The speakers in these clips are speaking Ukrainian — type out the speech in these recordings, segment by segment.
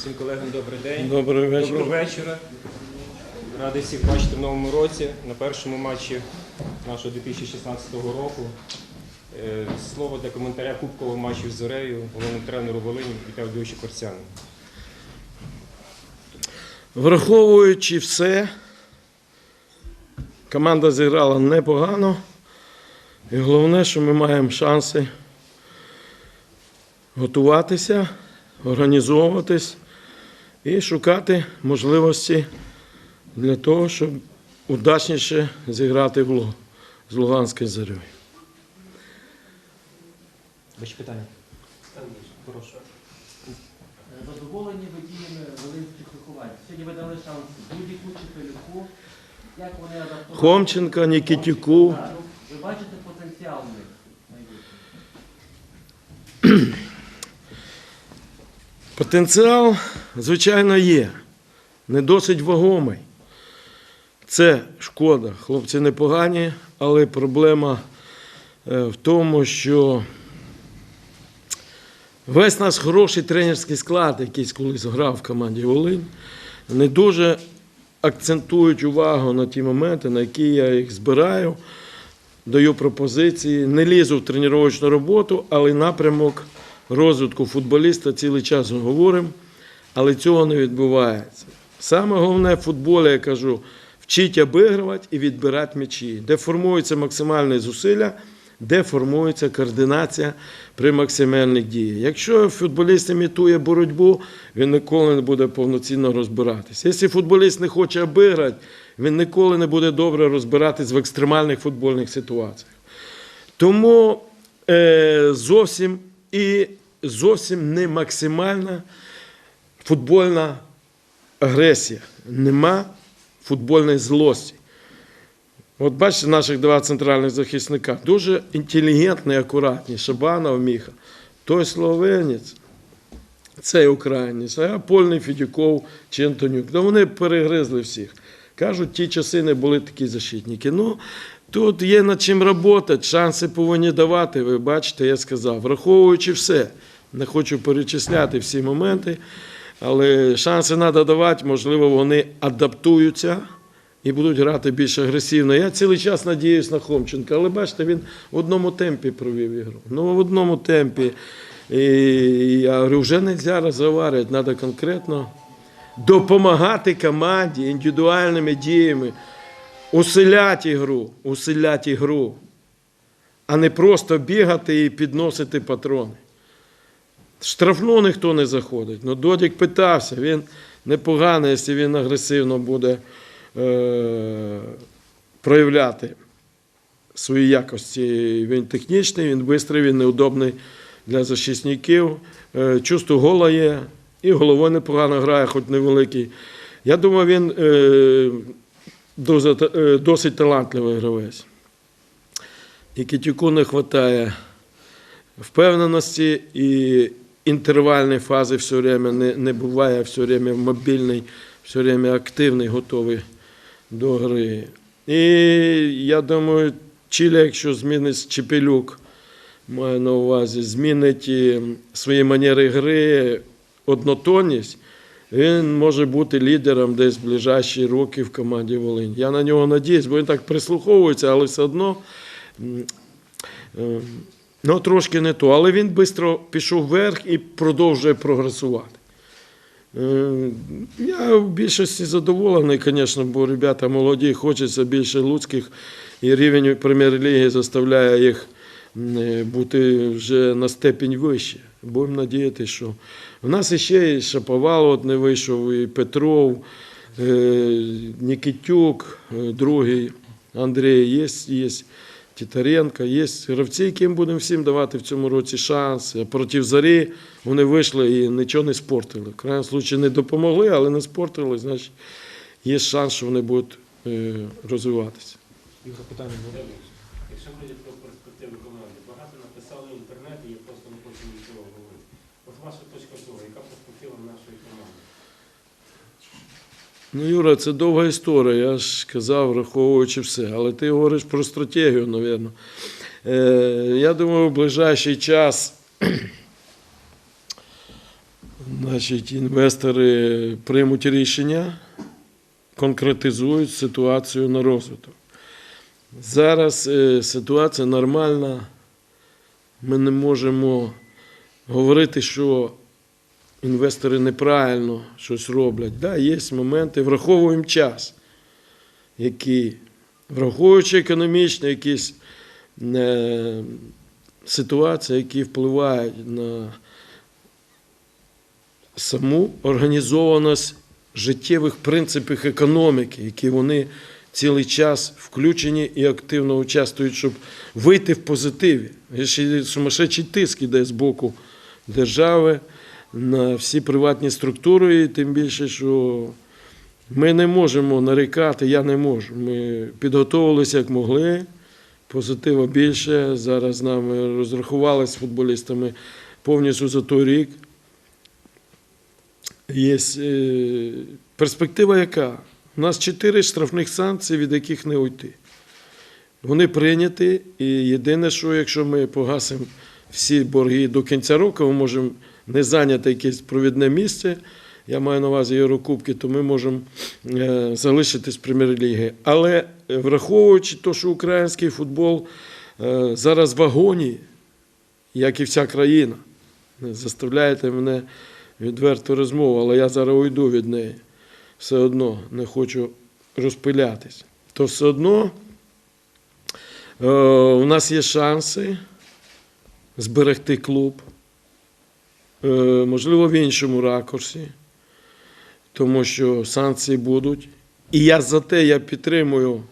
Всім колегам добрий день. Добрий вечір. Доброго вечора. Радий всіх бачити в новому році на першому матчі нашого 2016 року. Е, Слово для коментаря кубкового матчу з Зорею, головному тренеру Волині Вітаю Дойчу Корцяну. Враховуючи все, команда зіграла непогано. І головне, що ми маємо шанси готуватися, організовуватись і шукати можливості для того, щоб удачніше зіграти в Лу- з Луганською зорьою. Ваші питання? Прошу. Задоволені ви діями волинських виховань. Сьогодні ви дали шанс будь-яку Чепелюку. Як вони адаптували? Хомченка, Нікітюку. Ви бачите потенціал Потенціал, звичайно, є. Не досить вагомий. Це шкода. Хлопці непогані, але проблема е, в тому, що весь наш хороший тренерський склад, який колись грав в команді Волинь, не дуже акцентують увагу на ті моменти, на які я їх збираю, даю пропозиції, не лізу в тренувальну роботу, але напрямок розвитку футболіста цілий час говоримо, але цього не відбувається. Саме головне в футболі, я кажу, вчіть обігрувати і відбирати м'ячі, де формуються максимальні зусилля, де формується координація при максимальних діях. Якщо футболіст імітує боротьбу, він ніколи не буде повноцінно розбиратися. Якщо футболіст не хоче обіграти, він ніколи не буде добре розбиратись в екстремальних футбольних ситуаціях. Тому е, зовсім і зовсім не максимальна футбольна агресія. Нема футбольної злості. От бачите, наших два центральних захисника дуже інтелігентні, акуратні. Шабанов, Міха. Той словенець, цей українець, а Польний Федюков чи Антонюк. Ну, вони перегризли всіх. Кажуть, ті часи не були такі защитники. Ну, тут є над чим працювати, шанси повинні давати. Ви бачите, я сказав, враховуючи все. Не хочу перечисляти всі моменти, але шанси треба давати, можливо, вони адаптуються і будуть грати більш агресивно. Я цілий час надіюсь на Хомченка, але бачите, він в одному темпі провів ігру. Ну, в одному темпі. І я говорю, вже не можна розговорювати, треба конкретно допомагати команді індивідуальними діями, усиляти ігру, усиляти ігру, а не просто бігати і підносити патрони. Штрафну ніхто не заходить. Ну, Додік питався, він непоганий, якщо він агресивно буде е, проявляти свої якості. Він технічний, він швидкий, він неудобний для захисників. Е, чувство гола є, і головою непогано грає, хоч невеликий. Я думаю, він е, е, досить талантливий гравець. І Китюку не вистачає впевненості і інтервальної фази все время не, не буває все время мобільний, все время активний, готовий до гри. І я думаю, Чилі, якщо змінить Чепелюк, маю на увазі, змінить свої манери гри, однотонність, він може бути лідером десь в ближайші роки в команді Волинь. Я на нього надіюсь, бо він так прислуховується, але все одно. Ну, трошки не то, але він швидко пішов вверх і продовжує прогресувати. Е, Я в більшості задоволений, звісно, бо ребята молоді, хочеться більше луцьких, і рівень прем'єр-ліги заставляє їх е, бути вже на степінь вище. Будемо надіятися, що в нас іще і Шаповал не вийшов, і Петров, е, Нікітюк, другий Андрій, є, є Тітаренко, є гравці, яким будемо всім давати в цьому році шанс. Проти зарі вони вийшли і нічого не спортили. В крайньому случаї не допомогли, але не спортили, значить є шанс, що вони будуть е, розвиватися. Якщо питання? Якщо говорити про перспективи команди, багато написали в інтернеті, я просто не хочу нічого говорити. От ваша точка зору, яка перспектива нашої команди? Ну, Юра, це довга історія, я ж казав, враховуючи все. Але ти говориш про стратегію, мабуть. Е, я думаю, в ближайший час Значить, інвестори приймуть рішення, конкретизують ситуацію на розвиток. Зараз е, ситуація нормальна. Ми не можемо говорити, що інвестори неправильно щось роблять. Да, є моменти, враховуємо час, який, враховуючи економічні якісь е, ситуації, які впливають на саму організованість життєвих принципів економіки, які вони цілий час включені і активно участвують, щоб вийти в позитиві. Ще сумасшедший тиск іде з боку держави на всі приватні структури, тим більше, що ми не можемо нарікати, я не можу. Ми підготовилися як могли, позитива більше. Зараз нами розрахували з футболістами повністю за той рік. Є е, перспектива яка? У нас чотири штрафних санкції, від яких не уйти. Вони прийняті, і єдине, що якщо ми погасимо всі борги до кінця року, ми можемо не зайняти якесь провідне місце, я маю на увазі Єврокубки, то ми можемо е, залишитись прем'єр-ліги. Але е, враховуючи те, що український футбол е, зараз в агонії, як і вся країна, заставляєте мене відверту розмову, але я зараз уйду від неї. Все одно не хочу розпилятись. То все одно у нас є шанси зберегти клуб, е, можливо, в іншому ракурсі, тому що санкції будуть. І я за те я підтримую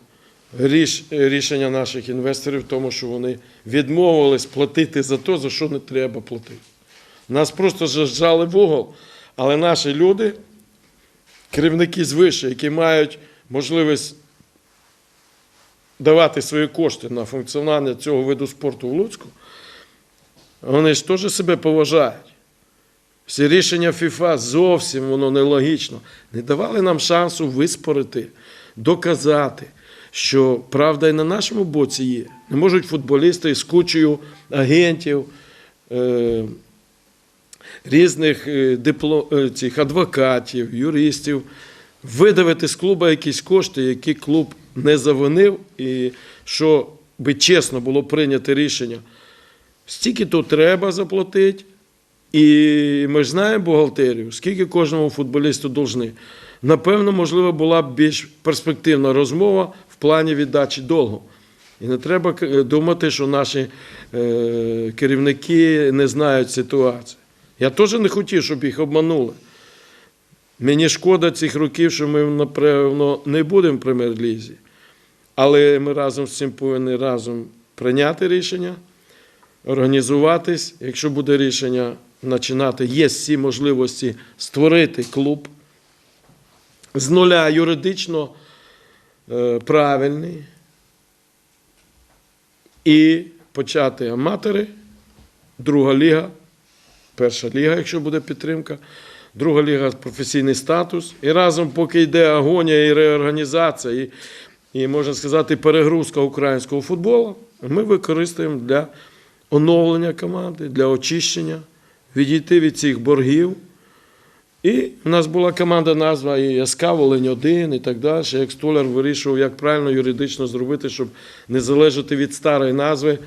рішення наших інвесторів, тому що вони відмовились платити за те, за що не треба платити. Нас просто зажали в угол, але наші люди, керівники звише, які мають можливість давати свої кошти на функціонування цього виду спорту в Луцьку, вони ж теж себе поважають. Всі рішення ФІФА зовсім воно нелогічно. Не давали нам шансу виспорити, доказати, що правда і на нашому боці є. Не можуть футболісти з кучею агентів, е, різних е, дипло, е, цих адвокатів, юристів, видавити з клуба якісь кошти, які клуб не завинив, і що би чесно було прийнято рішення. Стільки то треба заплатити, і ми ж знаємо бухгалтерію, скільки кожному футболісту должны. Напевно, можливо, була б більш перспективна розмова в плані віддачі долгу. І не треба думати, що наші е, керівники не знають ситуацію. Я теж не хотів, щоб їх обманули. Мені шкода цих років, що ми, напевно, не будемо в прем'єр-лізі. Але ми разом з цим повинні разом прийняти рішення, організуватись. Якщо буде рішення починати, є всі можливості створити клуб з нуля юридично е, правильний і почати аматори, друга ліга, перша ліга, якщо буде підтримка, друга ліга професійний статус. І разом, поки йде агонія і реорганізація, і, і можна сказати, перегрузка українського футболу, ми використаємо для оновлення команди, для очищення, відійти від цих боргів. І в нас була команда назва і СК Волинь 1 і так далі. Як столяр вирішував, як правильно юридично зробити, щоб не залежати від старої назви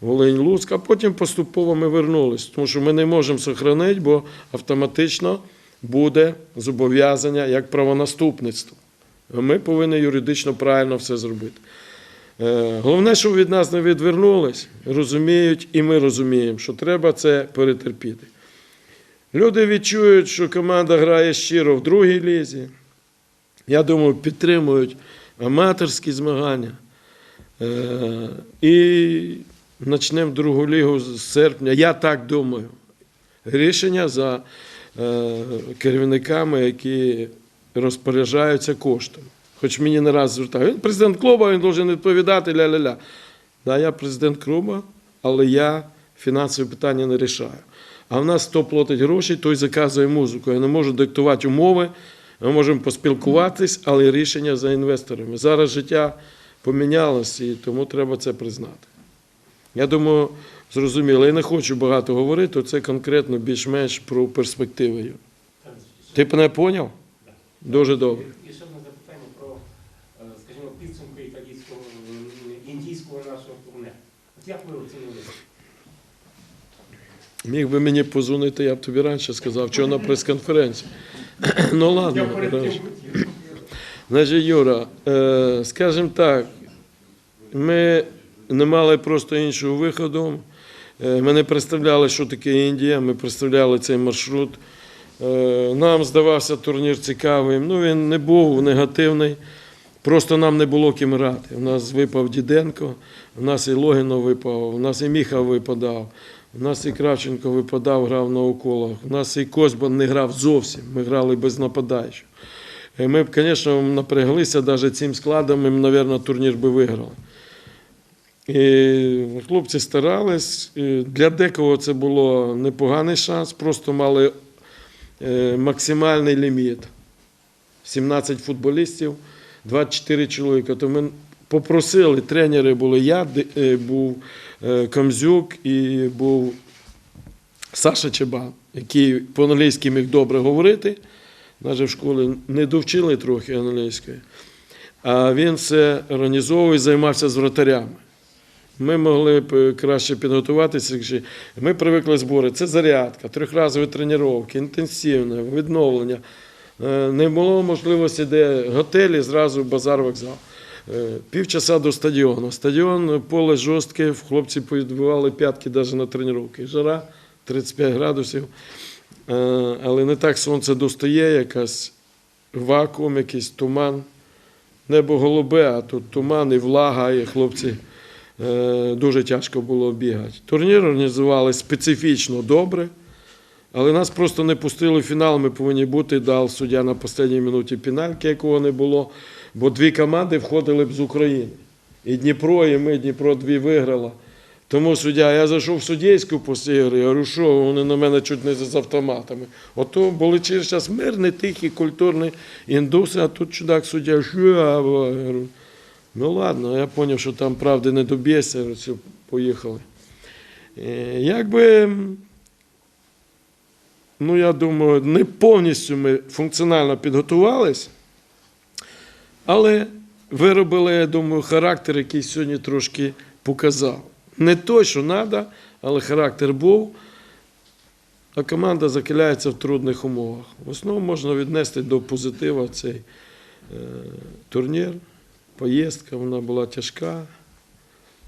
Волинь Луцьк, а потім поступово ми вернулись, тому що ми не можемо зберігати, бо автоматично буде зобов'язання як правонаступництво. Ми повинні юридично правильно все зробити. Е, Головне, щоб від нас не відвернулись, розуміють, і ми розуміємо, що треба це перетерпіти. Люди відчують, що команда грає щиро в другій лізі. Я думаю, підтримують аматорські змагання. Е, І почнемо другу лігу з серпня. Я так думаю. Рішення за е, керівниками, які розпоряджаються коштом. Хоч мені не раз звертають, він президент клубу, він повинен відповідати ля-ля-ля. Да, я президент клубу, але я фінансові питання не рішаю. А в нас хто платить гроші, той заказує музику. Я не можу диктувати умови, ми можемо поспілкуватись, але рішення за інвесторами. Зараз життя помінялося, і тому треба це признати. Я думаю, зрозуміло. Я не хочу багато говорити, це конкретно більш-менш про перспективи. Ти мене поняв? Дуже добре. І ще одне запитання про, е, підсумки італійського, індійського нашого турне. От як ви оцінили? Міг би мені позвонити, я б тобі раніше сказав, що на прес-конференції. Ну ладно. Значить, Юра, е, скажімо так, ми не мали просто іншого виходу. Е, Ми не представляли, що таке Індія, ми представляли цей маршрут. Е, Нам здавався турнір цікавим. Ну, він не був негативний. Просто нам не було ким грати. У нас випав Діденко, у нас і Логінов випав, у нас і Міха випадав, у нас і Кравченко випадав, грав на уколах, у нас і Козьбан не грав зовсім. Ми грали без нападаючого. Е, Ми б, звісно, напряглися навіть цим складом, і, мабуть, турнір би виграли. І хлопці старались. Для декого це було непоганий шанс, просто мали е, максимальний ліміт. 17 футболістів, 24 чоловіка. То ми попросили, тренери були я, е, був е, Камзюк і був Саша Чебан, який по-англійськи міг добре говорити. Навіть в школі не довчили трохи англійської. А він все організовував і займався з вратарями. Ми могли б е, краще підготуватися. Ми привикли збори. Це зарядка, трьохразові тренування, інтенсивне, відновлення. Е, Не було можливості, де готелі, зразу базар вокзал. Е, Півчаса до стадіону. Стадіон, поле жорстке, хлопці підбивали п'ятки навіть на тренування. Жара 35 градусів. Е, Але не так сонце достає, якась вакуум, якийсь туман. Небо голубе, а тут туман і влага, і хлопці дуже тяжко було бігати. Турнір організували специфічно добре, але нас просто не пустили в фінал. Ми повинні бути, дав суддя на останній минуті пенальки, якого не було, бо дві команди входили б з України. І Дніпро, і ми, Дніпро дві виграла. Тому суддя, я зайшов в суддєйську після ігри, я говорю, що вони на мене чуть не з автоматами. Ото були через час мирні, тихі, культурні індуси, а тут чудак суддя, що я говорю. Ну ладно, я зрозумів, що там правди не доб'єшся, поїхали. Е, Якби, ну я думаю, не повністю ми функціонально підготувались, але виробили, я думаю, характер, який сьогодні трошки показав. Не той, що треба, але характер був. А команда закаляється в трудних умовах. В основному можна віднести до позитива цей е, турнір. Поїздка вона була тяжка,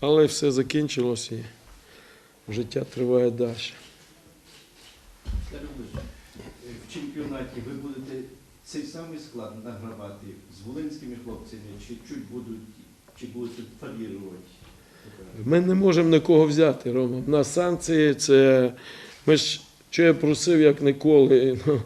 але все закінчилось і життя триває далі. Чемпіонаті ви будете цей самий склад награвати з волинськими хлопцями, чи чуть будуть, чи будете фалірувати? Ми не можемо нікого взяти, Рома. У нас санкції це. Ми ж що я просив, як ніколи, ну,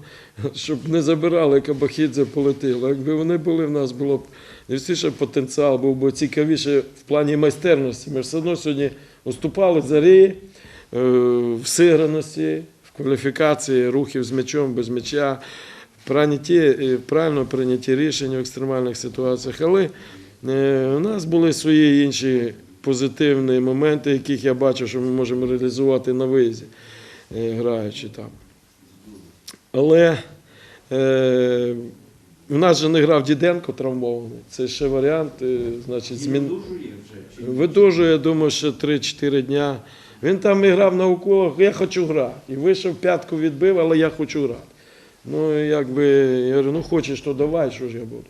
щоб не забирали Кабахідзе полетіло. Якби вони були, в нас було б більше потенціал, був би цікавіше в плані майстерності. Ми ж все одно сьогодні уступали зарі е, в сиграності, кваліфікації рухів з м'ячом, без м'яча, е, правильно прийняті рішення в екстремальних ситуаціях. Але е, у нас були свої інші позитивні моменти, яких я бачу, що ми можемо реалізувати на виїзді, е, граючи там. Але е, в нас же не грав Діденко травмований. Це ще варіант, значить, змін... Видужує, я думаю, ще 3-4 дня. Він там і грав на уколах, я хочу грати. І вийшов, п'ятку відбив, але я хочу грати. Ну, якби, я говорю, ну хочеш, то давай, що ж я буду.